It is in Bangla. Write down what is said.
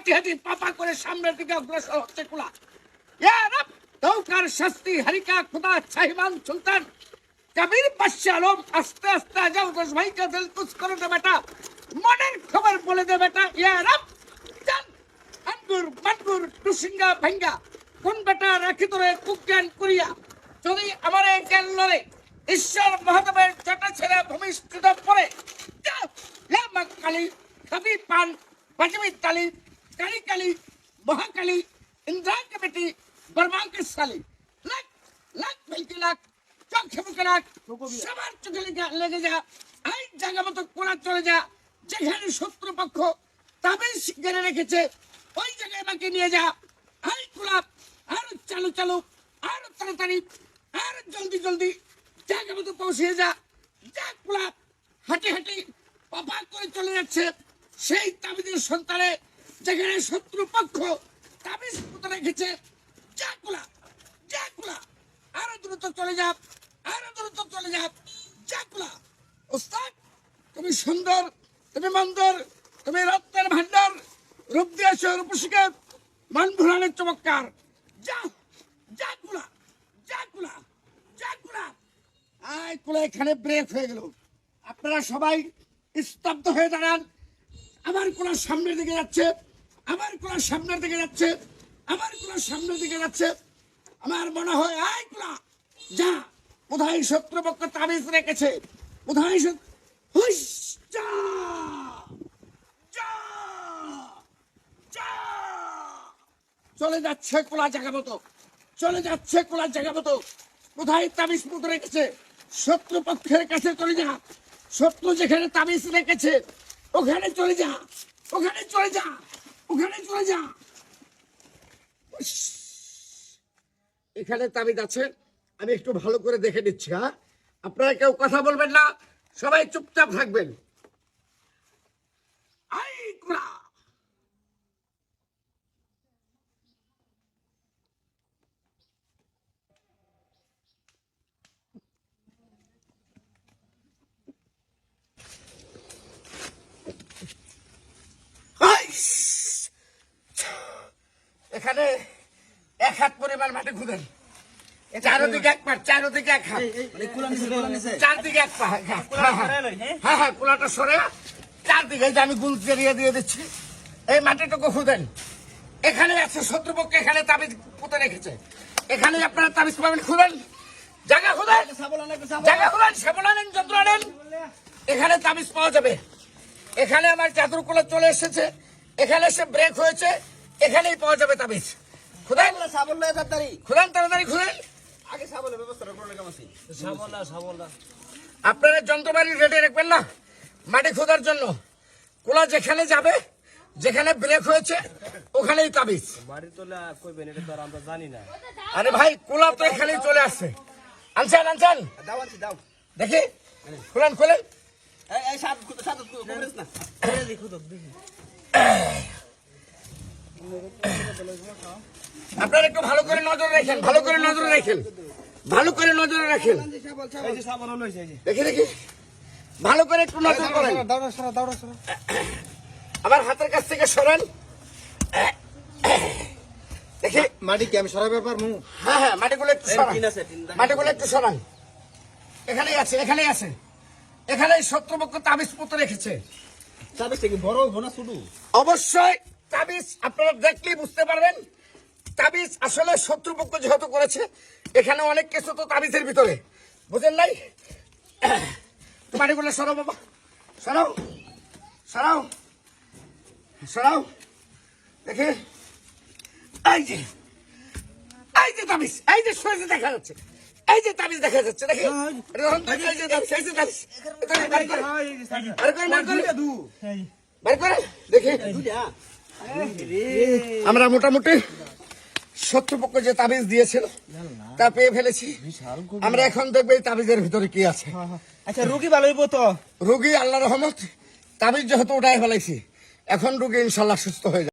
হাঁটি হাঁটি পাপা করে সামনের দিকে অগ্রসর হচ্ছে কুলা। দৌকার শাস্তি, হরিকা খুদা, সাহিবান সুলতান। কবির আলম, আস্তে আস্তে ভাইকে করে দে বেটা। মনের খবর বলে দে বেটা। ইয়া চল আঙ্গুর টুসিঙ্গা, ভাঙ্গা। কোন বেটা রাখি ধরে কুজ্ঞান করিয়া? যদি আমার এই জ্ঞান লড়ে, ঈশ্বর মহাদেবের ছেড়ে ভূমিষ্ঠিত পরে কালী পান পাঁচমি তালি কালী কালী মহাকালী ইন্দ্রা কমিটি বর্মাঙ্কের সালি লাখ লাখ লাখ চোখে মুখে লাখ সবার চোখে লেগে- যা এই জায়গা মতো কোনা চলে যা যেখানে শত্রুপক্ষ তাবিজ গেড়ে রেখেছে ওই জায়গায় আমাকে নিয়ে যা এই গোলাপ আর চালু চালু আর তাড়াতাড়ি আর জলদি জলদি জায়গা মতো পৌঁছে যা যা গোলাপ হাঁটি হাঁটি পাপা করে চলে যাচ্ছে সেই তাবিজের সন্তানে যেখানে শত্রুপক্ষ তাবিজ পুঁতে রেখেছে। যা গোলাপ যা গোলাপ আরও দ্রুত চলে যা আরও দ্রুত চলে যা গোলাপ ওস্তাদ, তুমি সুন্দর, তুমি মন্দর, তুমি রত্নের ভান্ডার রূপ দিয়েছ রূপসীকে মান ভুলানের চমৎকার। যা যা কুলা যা কুলা যা কুলা। আয় কুলা, এখানে ব্রেক হয়ে গেল। আপনারা সবাই স্তব্ধ হয়ে দাঁড়ান। আমার কোলার সামনের দিকে যাচ্ছে। আমার কোলার সামনের দিকে যাচ্ছে? আমার কোলার সামনের দিকে যাচ্ছে? আমার মনে হয় আয় কোলা যা। কোথায় শত্রুপক্ষ তাবিজ রেখেছে। কোথায় হুইস, যা! চলে যাচ্ছে কোলা জায়গা মতো। চলে যাচ্ছে কোলা জায়গা মতো। কোথায় তাবিজ পুঁতে রেখেছে। শত্রু পক্ষের কাছে চলে যা। শত্রু যেখানে তাবিজ রেখেছে ওখানে চলে যা। ওখানে চলে যা। ওখানে চলে যা। এখানে তাবিদ আছে, আমি একটু ভালো করে দেখে নিচ্ছি হ্যাঁ? আপনারা কেউ কথা বলবেন না, সবাই চুপচাপ থাকবেন আই কোলা হাইস! এখানে এক হাত পরিমাণ মাটি খুঁজেন। চারোদিকে এক পাট চারোদিকে এক হাত। চারদিকে এক হ্যাঁ, হ্যাঁ, হ্যাঁ। কুলাটা সরে। চারদিকে আমি গুল চেরিয়ে দিয়ে দিচ্ছি। এই মাটিটুকু খুঁজেন। এখানে আছে শত্রুপক্ষ এখানে তাবিজ পুঁতে রেখেছে। এখানে আপনারা তাবিজ পাবেন খুঁজেন। জায়গা খুঁজেন। জায়গা সাবল আনেন যন্ত্র আনেন। এখানে তাবিজ পাওয়া যাবে। এখানে আমার চাদর কোলা চলে এসেছে। এখানে এসে ব্রেক হয়েছে। এখানেই পাওয়া যাবে তাবিজ। খুদান খুদান তাড়াতাড়ি খুলেন আপনারা যন্ত্রবাড়ি রেডি রাখবেন না? মাটি খোদার জন্য। কোলা যেখানে যাবে যেখানে ব্রেক হয়েছে ওখানেই তাবিজ। বাড়ির তোলা কইবেন এটা তো আমরা জানি না। আরে ভাই কোলা তো এখানেই চলে আসছে। আনছেন আনছেন? দাও আনছি দাও। দেখি। খুলেন খুলেন। এই এই সাত সাত কইবেন না। দেখো দেখি। আপনারা একটু ভালো করে নজর রাখেন ভালো করে নজর রাখেন ভালো করে নজর রাখেন। দেখি দেখি। ভালো করে একটু নজর করেন। আমার হাতের কাছ থেকে সরেন। দেখি। মাটি কি আমি সরাই ব্যাপার মু। হ্যাঁ হ্যাঁ মাটিগুলো একটু সরান। আছে, মাটিগুলো একটু সরান। এখানেই আছে এখানেই আছে। এখানেই শত্রুপক্ষ তাবিজ পুঁতে রেখেছে। সাবিস কি বড় হইব শুধু? অবশ্যই তাবিজ আপনারা দেখলেই বুঝতে পারবেন। তাবিজ আসলে শত্রুপক্ষ যেহেতু করেছে এখানে অনেক কিছু তো তাবিজের ভিতরে। বুঝেন নাই? মাটিগুলো সরাও বাবা। সরাও। সরাও। সরাও। দেখে। এই যে। এই যে তাবিজ। এই যে সরে দেখা যাচ্ছে। এই যে তাবিজ দেখা যাচ্ছে। দেখি। এই যে তাবিজ, এই যে বের করে। বের করে, দেখি। আমরা মোটামুটি শত্রুপক্ষ যে তাবিজ দিয়েছিল তা পেয়ে ফেলেছি। আমরা এখন দেখব এই তাবিজের ভিতরে কি আছে। আচ্ছা রুগী ভালো হইব তো? রুগী আল্লাহ রহমত তাবিজ যেহেতু ওটাই ফেলাইছি এখন রুগী ইনশাল্লাহ সুস্থ হয়ে যাবে।